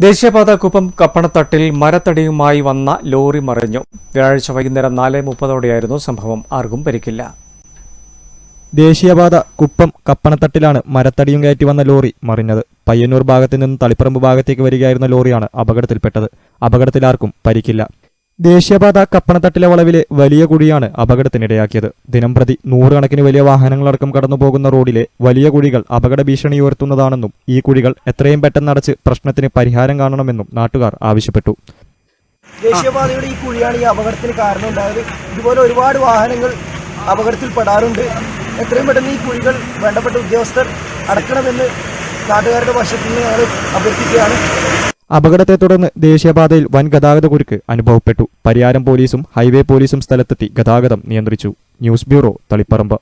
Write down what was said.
ദേശീയപാത കുപ്പം കപ്പണത്തട്ടിൽ മരത്തടിയുമായി വന്ന ലോറി മറിഞ്ഞു. വ്യാഴാഴ്ച വൈകുന്നേരം നാല് മുപ്പതോടെയായിരുന്നു സംഭവം. ആർക്കും പരിക്കില്ല. ദേശീയപാത കുപ്പം കപ്പണത്തട്ടിലാണ് മരത്തടിയും കയറ്റി വന്ന ലോറി മറിഞ്ഞത്. പയ്യന്നൂർ ഭാഗത്തു നിന്ന് തളിപ്പറമ്പ് ഭാഗത്തേക്ക് വരികയായിരുന്ന ലോറിയാണ് അപകടത്തിൽപ്പെട്ടത്. അപകടത്തിലാർക്കും പരിക്കില്ല. ദേശീയപാത കപ്പണത്തട്ടിലെ വളവിലെ വലിയ കുഴിയാണ് അപകടത്തിനിടയാക്കിയത്. ദിനം പ്രതി നൂറുകണക്കിന് വലിയ വാഹനങ്ങളടക്കം കടന്നുപോകുന്ന റോഡിലെ വലിയ കുഴികൾ അപകട ഭീഷണി ഉയർത്തുന്നതാണെന്നും ഈ കുഴികൾ എത്രയും പെട്ടെന്ന് അടച്ച് പ്രശ്നത്തിന് പരിഹാരം കാണണമെന്നും നാട്ടുകാർ ആവശ്യപ്പെട്ടു. ദേശീയപാതയുടെ ഈ കുഴിയാണ് ഈ അപകടത്തിന് കാരണമുണ്ടായത് ഇതുപോലെ ഒരുപാട് വാഹനങ്ങൾ അപകടത്തിൽ പെടാറുണ്ട്. എത്രയും പെട്ടെന്ന് ഈ കുഴികൾ വേണ്ടപ്പെട്ട ഉദ്യോഗസ്ഥർ അടക്കണമെന്ന് നാട്ടുകാരുടെ വശത്തു നിന്ന് ഞങ്ങൾ അഭ്യർത്ഥിക്കുകയാണ്. അപകടത്തെ തുടർന്ന് ദേശീയപാതയിൽ വൻ ഗതാഗത കുരുക്ക് അനുഭവപ്പെട്ടു. പരിയാരം പോലീസും ഹൈവേ പോലീസും സ്ഥലത്തെത്തി ഗതാഗതം നിയന്ത്രിച്ചു. News bureau Taliparamba.